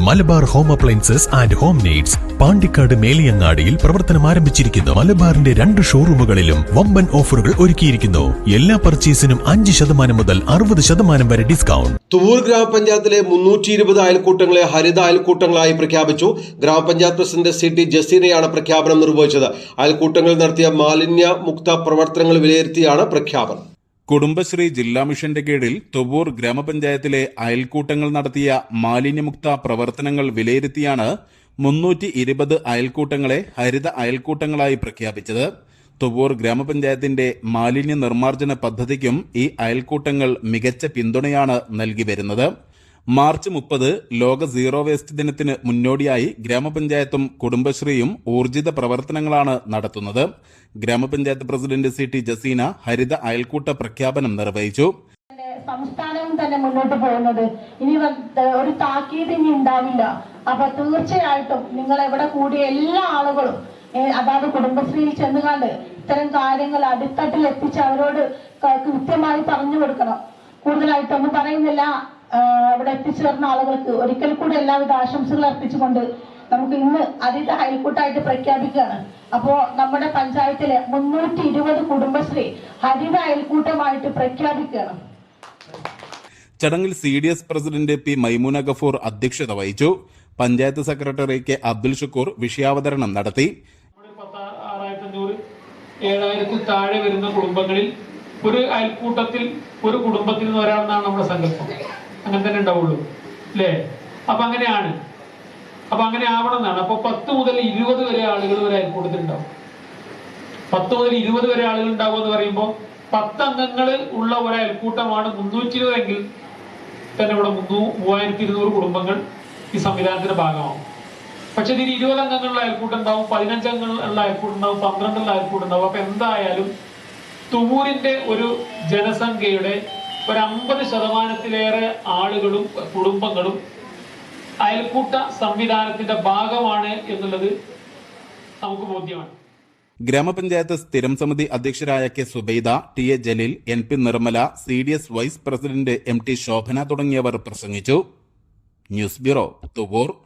Malabar home appliances and home needs Pandikkad മേലിയങ്ങാടിയിൽ പ്രവർത്തനം ആരംഭിച്ചിരിക്കുന്നു. മലബാറിന്റെ രണ്ട് ഷോറൂമുകളിലും വമ്പൻ ഓഫറുകൾ ഒരുക്കിയിരിക്കുന്നു. എല്ലാ പർച്ചേസിനും അഞ്ച് ശതമാനം മുതൽ അറുപത് ശതമാനം വരെ ഡിസ്കൗണ്ട്. തുവൂർ ഗ്രാമപഞ്ചായത്തിലെ മുന്നൂറ്റി ഇരുപത് അയൽക്കൂട്ടങ്ങളെ ഹരിത അയൽക്കൂട്ടങ്ങളായി പ്രഖ്യാപിച്ചു. ഗ്രാമപഞ്ചായത്ത് പ്രസിഡന്റ് സി ടി ജസീനയാണ് പ്രഖ്യാപനം നിർവഹിച്ചത്. അയൽക്കൂട്ടങ്ങൾ നടത്തിയ മാലിന്യ മുക്ത പ്രവർത്തനങ്ങൾ വിലയിരുത്തിയാണ് പ്രഖ്യാപനം. കുടുംബശ്രീ ജില്ലാ മിഷന്റെ കീഴിൽ തുവൂർ ഗ്രാമപഞ്ചായത്തിലെ അയൽക്കൂട്ടങ്ങൾ നടത്തിയ മാലിന്യമുക്ത പ്രവർത്തനങ്ങൾ വിലയിരുത്തിയാണ് മുന്നൂറ്റി ഇരുപത് അയൽക്കൂട്ടങ്ങളെ ഹരിത അയൽക്കൂട്ടങ്ങളായി പ്രഖ്യാപിച്ചത്. തുവൂർ ഗ്രാമപഞ്ചായത്തിന്റെ മാലിന്യ നിർമ്മാർജന പദ്ധതിക്കും ഈ അയൽക്കൂട്ടങ്ങൾ മികച്ച പിന്തുണയാണ് നൽകി വരുന്നത്. മാർച്ച് മുപ്പത് ലോക സീറോ വേസ്റ്റ് ദിനത്തിന് മുന്നോടിയായി ഗ്രാമപഞ്ചായത്തും കുടുംബശ്രീയും ഊർജിത പ്രവർത്തനങ്ങളാണ് നടത്തുന്നത്. ഗ്രാമപഞ്ചായത്ത് പ്രസിഡന്റ് സി ടി ജസീന ഹരിത അയൽക്കൂട്ട പ്രഖ്യാപനം നിർവഹിച്ചു. സംസ്ഥാനവും തന്നെ മുന്നോട്ട് പോകുന്നത്. ഇനി ഒരു താക്കീത് ഇനി ഉണ്ടാവില്ല. അപ്പൊ തീർച്ചയായിട്ടും നിങ്ങൾ എവിടെ കൂടിയ എല്ലാ ആളുകളും അതാത് കുടുംബശ്രീയിൽ ചെന്നുകാണ്ട് ഇത്തരം കാര്യങ്ങൾ അടിത്തട്ടിൽ എത്തിച്ച് അവരോട് കൃത്യമായി പറഞ്ഞു കൊടുക്കണം. കൂടുതലായിട്ടൊന്നും പറയുന്നില്ല. ഇവിടെ എത്തിച്ചേർന്ന ആളുകൾക്ക് ഒരിക്കൽ കൂടി എല്ലാവിധ ആശംസകൾ അർപ്പിച്ചുകൊണ്ട് നമുക്ക് ഇന്ന് അതീത അയൽക്കൂട്ടായിട്ട് പ്രഖ്യാപിക്കുകയാണ്. അപ്പോ നമ്മുടെ പഞ്ചായത്തിലെ മുന്നൂറ്റി ഇരുപത് കുടുംബശ്രീ ഹരിത അയൽക്കൂട്ടമായിട്ട് പ്രഖ്യാപിക്കുകയാണ്. ചടങ്ങിൽ C D S president P Maimuna Gafoor അധ്യക്ഷത വഹിച്ചു. പഞ്ചായത്ത് സെക്രട്ടറി കെ അബ്ദുൽ ഷുക്കൂർ വിഷയാവതരണം നടത്തി. ഏഴായിരത്തിൽ താഴെ വരുന്ന കുടുംബങ്ങളിൽ ഒരു അയൽക്കൂട്ടത്തിൽ ഒരു കുടുംബത്തിൽ നിന്ന് ഒരാളെന്നാണ് നമ്മുടെ സങ്കല്പം. അങ്ങനെ തന്നെ ഉണ്ടാവുള്ളൂ. അല്ലേ? അപ്പൊ അങ്ങനെയാണ്. അപ്പൊ അങ്ങനെ ആവണം എന്നാണ്. അപ്പൊ പത്ത് മുതൽ ഇരുപത് വരെ ആളുകൾ ഒരു അയൽക്കൂട്ടത്തിൽ ഉണ്ടാവും. പത്ത് മുതൽ ഇരുപത് വരെ ആളുകൾ ഉണ്ടാവും എന്ന് പറയുമ്പോൾ പത്ത് അംഗങ്ങൾ ഉള്ള ഒരു അയൽക്കൂട്ടമാണ് മുന്നൂറ്റി ഇരുപതെങ്കിൽ തന്നെ ഇവിടെ മുന്നൂ മൂവായിരത്തി ഇരുന്നൂറ് കുടുംബങ്ങൾ ഈ സംവിധാനത്തിന്റെ ഭാഗമാവും. പക്ഷെ ഇതിൽ ഇരുപത് അംഗങ്ങളുള്ള അയൽക്കൂട്ടം ഉണ്ടാവും പതിനഞ്ച് അംഗങ്ങളുള്ള അയൽക്കൂട്ടം ഉണ്ടാവും പന്ത്രണ്ടുള്ള അയൽക്കൂട്ടം ഉണ്ടാവും. അപ്പൊ എന്തായാലും തുവൂരിന്റെ ഒരു ജനസംഖ്യയുടെ ഒരു അമ്പത് ശതമാനത്തിലേറെ ആളുകളും കുടുംബങ്ങളും അയൽക്കൂട്ട സംവിധാനത്തിന്റെ ഭാഗമാണ് എന്നുള്ളത് നമുക്ക് ബോധ്യമാണ്. ഗ്രാമപഞ്ചായത്ത് സ്ഥിരം സമിതി അധ്യക്ഷരായ K Subaida T A Jaleel N P Nirmala C D S vice president M T Shobhana തുടങ്ങിയവർ പ്രസംഗിച്ചു. News bureau Thuvvur.